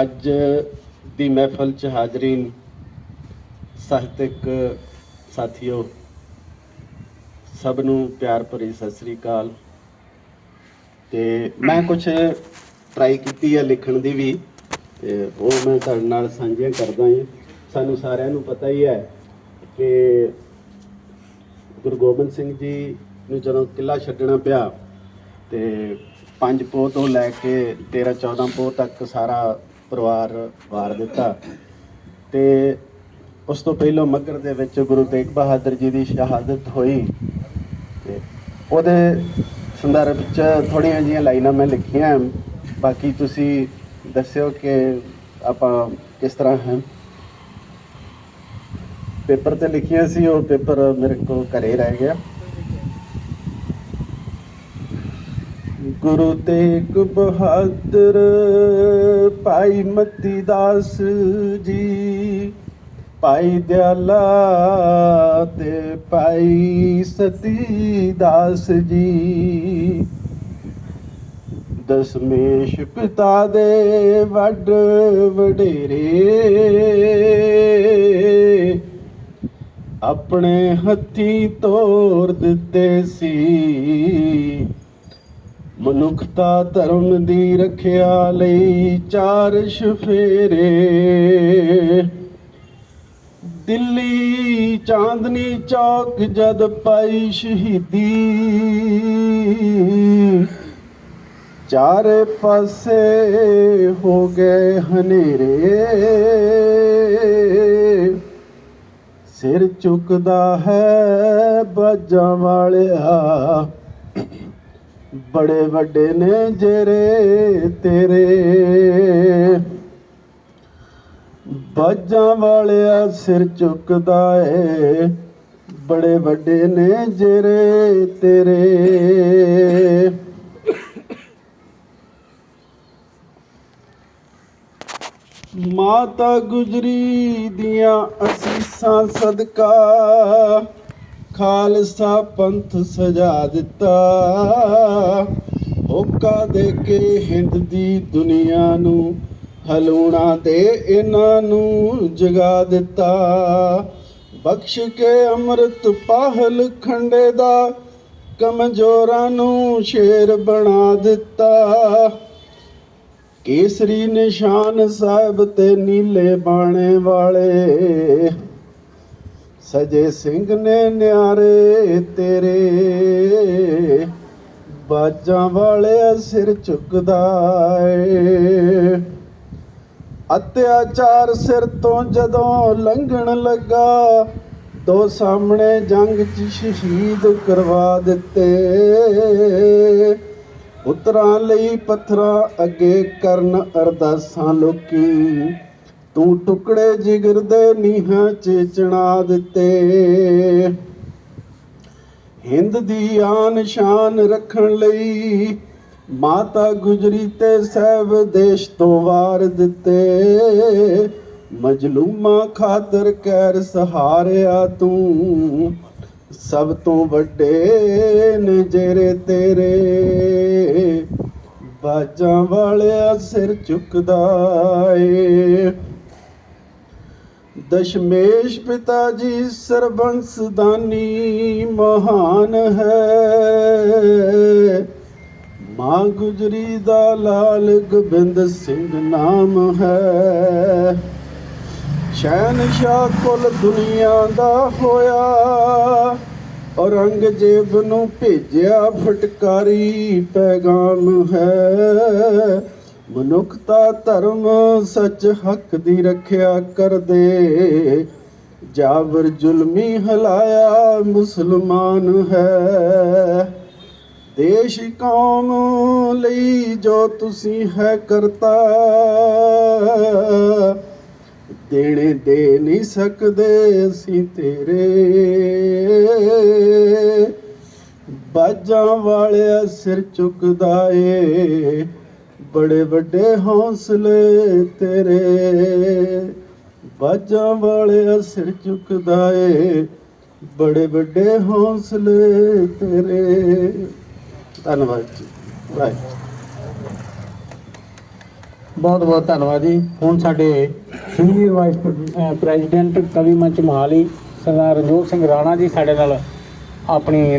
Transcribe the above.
ਅੱਜ ਦੀ ਮਹਿਫਲ 'ਚ ਹਾਜ਼ਰੀਨ ਸਾਹਿਤਕ ਸਾਥੀਓ, ਸਭ ਨੂੰ ਪਿਆਰ ਭਰੀ ਸਤਿ ਸ੍ਰੀ ਅਕਾਲ। ਤੇ ਮੈਂ ਕੁਝ ਟਰਾਈ ਕੀਤੀ ਹੈ ਲਿਖਣ ਦੀ ਵੀ, ਤੇ ਉਹ ਮੈਂ ਤੁਹਾਡੇ ਨਾਲ ਸਾਂਝੀਆਂ ਕਰਦਾ ਹਾਂ। ਸਾਨੂੰ ਸਾਰਿਆਂ ਨੂੰ ਪਤਾ ਹੀ ਹੈ ਕਿ ਗੁਰੂ ਗੋਬਿੰਦ ਸਿੰਘ ਜੀ ਨੂੰ ਜਦੋਂ ਕਿਲਾ ਛੱਡਣਾ ਪਿਆ, ਤੇ ਪੰਜ ਪੋਹ ਤੋਂ ਲੈ ਕੇ 13 14 ਪੋਹ ਤੱਕ ਸਾਰਾ ਪਰਿਵਾਰ ਵਾਰ ਦਿੱਤਾ। ਤੇ ਉਸ ਤੋਂ ਪਹਿਲਾਂ ਮੱਗਰ ਦੇ ਵਿੱਚ ਗੁਰੂ ਤੇਗ ਬਹਾਦਰ ਜੀ ਦੀ ਸ਼ਹਾਦਤ ਹੋਈ। ਤੇ ਉਹਦੇ ਸੰਦਰਭ ਵਿੱਚ ਥੋੜੀਆਂ ਜੀਆਂ ਲਾਈਨਾਂ ਮੈਂ ਲਿਖੀਆਂ। ਬਾਕੀ ਤੁਸੀਂ ਦੱਸਿਓ ਕਿ ਆਪਾਂ ਕਿਸ ਤਰ੍ਹਾਂ ਹੈ ਪੇਪਰ ਤੇ ਲਿਖੀਆਂ ਸੀ, ਉਹ ਪੇਪਰ ਮੇਰੇ ਕੋਲ ਘਰੇ ਰਹਿ ਗਿਆ। ਗੁਰੂ ਤੇਗ ਬਹਾਦਰ, ਭਾਈ ਮਤੀ ਦਾਸ ਜੀ, ਭਾਈ ਦਿਆਲਾ ਤੇ ਭਾਈ ਸਤੀ ਦਾਸ ਜੀ। ਦਸਮੇਸ਼ ਪਿਤਾ ਦੇ ਵੱਡ ਵਡੇਰੇ, ਆਪਣੇ ਹੱਥੀ ਤੋਰ ਦਿੱਤੇ ਸੀ। ਮਨੁੱਖਤਾ ਧਰਮ ਦੀ ਰੱਖਿਆ ਲਈ ਚਾਰ ਸ਼ਫੇਰੇ ਦਿੱਲੀ ਚਾਂਦਨੀ ਚੌਕ ਜਦ ਪਾਈ ਸ਼ਹੀਦੀ। ਚਾਰੇ ਪਾਸੇ ਹੋ ਗਏ ਹਨੇਰੇ। ਸਿਰ ਚੁੱਕਦਾ ਹੈ ਬਾਜਾਂ ਵਾਲਿਆ। ਬੜੇ ਵੱਡੇ ਨੇ ਜਰੇ ਤੇਰੇ। ਬਾਜਾਂ ਵਾਲਿਆ ਸਿਰ ਚੁੱਕਦਾ ਏ, ਬੜੇ ਵੱਡੇ ਨੇ ਜਰੇ ਤੇਰੇ। ਮਾਤਾ ਗੁਜਰੀ ਦੀਆਂ ਅਸੀਸਾਂ ਸਦਕਾ ਖਾਲਸਾ ਪੰਥ ਸਜਾ ਦਿੱਤਾ। ਹੋਕਾ ਦੇ ਕੇ ਹਿੰਦ ਦੀ ਦੁਨੀਆ ਨੂੰ, ਹਲੂਣਾ ਤੇ ਇਹਨਾਂ ਨੂੰ ਜਗਾ ਦਿੱਤਾ। ਬਖਸ਼ ਕੇ ਅੰਮ੍ਰਿਤ ਪਾਹਲ ਖੰਡੇ ਦਾ, ਕਮਜ਼ੋਰਾਂ ਨੂੰ ਸ਼ੇਰ ਬਣਾ ਦਿੱਤਾ। ਕੇਸਰੀ ਨਿਸ਼ਾਨ ਸਾਹਿਬ ਤੇ ਨੀਲੇ ਬਾਣੇ ਵਾਲੇ ਸਜੇ ਸਿੰਘ ਨੇ ਨਿਆਰੇ ਤੇਰੇ। ਬਾਜਾਂ ਵਾਲੇ ਸਿਰ ਝੁਕਦਾ ਏ। ਅਤਿਆਚਾਰ ਸਿਰ ਤੋਂ ਜਦੋਂ ਲੰਘਣ ਲੱਗਾ, ਦੋ ਸਾਹਮਣੇ ਜੰਗ 'ਚ ਸ਼ਹੀਦ ਕਰਵਾ ਦਿੱਤੇ। ਪੁੱਤਰਾਂ ਲਈ ਪੱਥਰਾਂ ਅੱਗੇ ਕਰਨ ਅਰਦਾਸਾਂ ਲੋਕੀ। ਤੂੰ ਟੁਕੜੇ ਜਿਗਰ ਦੇ ਨੀਹਾਂ 'ਚ ਚਣਾ ਦਿੱਤੇ। ਹਿੰਦ ਦੀ ਆਨ ਸ਼ਾਨ ਰੱਖਣ ਲਈ ਮਾਤਾ ਗੁਜਰੀ ਤੇ ਸਹਿਬ ਦੇਸ਼ ਤੋਂ ਵਾਰ ਦਿੱਤੇ। ਮਜਲੂਮਾ ਖਾਤਰ ਕੈਰ ਸਹਾਰਿਆ ਤੂੰ ਸਭ ਤੋਂ ਵੱਡੇ ਨੇ ਜੇਰੇ ਤੇਰੇ। ਬਾਜਾਂ ਵਾਲਿਆ ਸਿਰ ਝੁਕਦਾ ਏ। ਦਸ਼ਮੇਸ਼ ਪਿਤਾ ਜੀ ਸਰਬੰਸ ਦਾਨੀ ਮਹਾਨ ਹੈ। ਮਾਂ ਗੁਜਰੀ ਦਾ ਲਾਲ ਗੋਬਿੰਦ ਸਿੰਘ ਨਾਮ ਹੈ। ਸ਼ਹਿਨਸ਼ਾਹ ਕੁੱਲ ਦੁਨੀਆ ਦਾ ਹੋਇਆ। ਔਰੰਗਜ਼ੇਬ ਨੂੰ ਭੇਜਿਆ ਫਟਕਾਰੀ ਪੈਗਾਮ ਹੈ। ਮਨੁੱਖਤਾ ਧਰਮ ਸੱਚ ਹੱਕ ਦੀ ਰੱਖਿਆ ਕਰਦੇ। ਜਾਬਰ ਜ਼ੁਲਮੀ ਹਲਾਇਆ ਮੁਸਲਮਾਨ ਹੈ। ਦੇਸ਼ ਕੌਮ ਲਈ ਜੋ ਤੁਸੀਂ ਹੈ ਕਰਤਾ, ਦੇਣੇ ਦੇ ਨਹੀਂ ਸਕਦੇ ਅਸੀਂ ਤੇਰੇ। ਬਾਜਾਂ ਵਾਲਿਆ ਸਿਰ ਚੁੱਕਦਾ ਏ ਬੜੇ ਵੱਡੇ ਹੌਸਲੇ ਤੇਰੇ। ਬਾਜਾਂ ਵਾਲਿਆ ਸਿਰ ਝੁਕਦਾ ਏ, ਬੜੇ ਵੱਡੇ ਹੌਸਲੇ ਤੇਰੇ। ਧੰਨਵਾਦ ਜੀ। ਬਹੁਤ ਬਹੁਤ ਧੰਨਵਾਦ ਜੀ। ਹੁਣ ਸਾਡੇ ਸੀਨੀਅਰ ਵਾਈਸ ਪ੍ਰੈਜ਼ੀਡੈਂਟ ਕਵੀ ਮੰਚ ਮਹਾਲੀ ਸਰਦਾਰ ਰਣਜੋਤ ਸਿੰਘ ਰਾਣਾ ਜੀ ਸਾਡੇ ਨਾਲ ਆਪਣੀ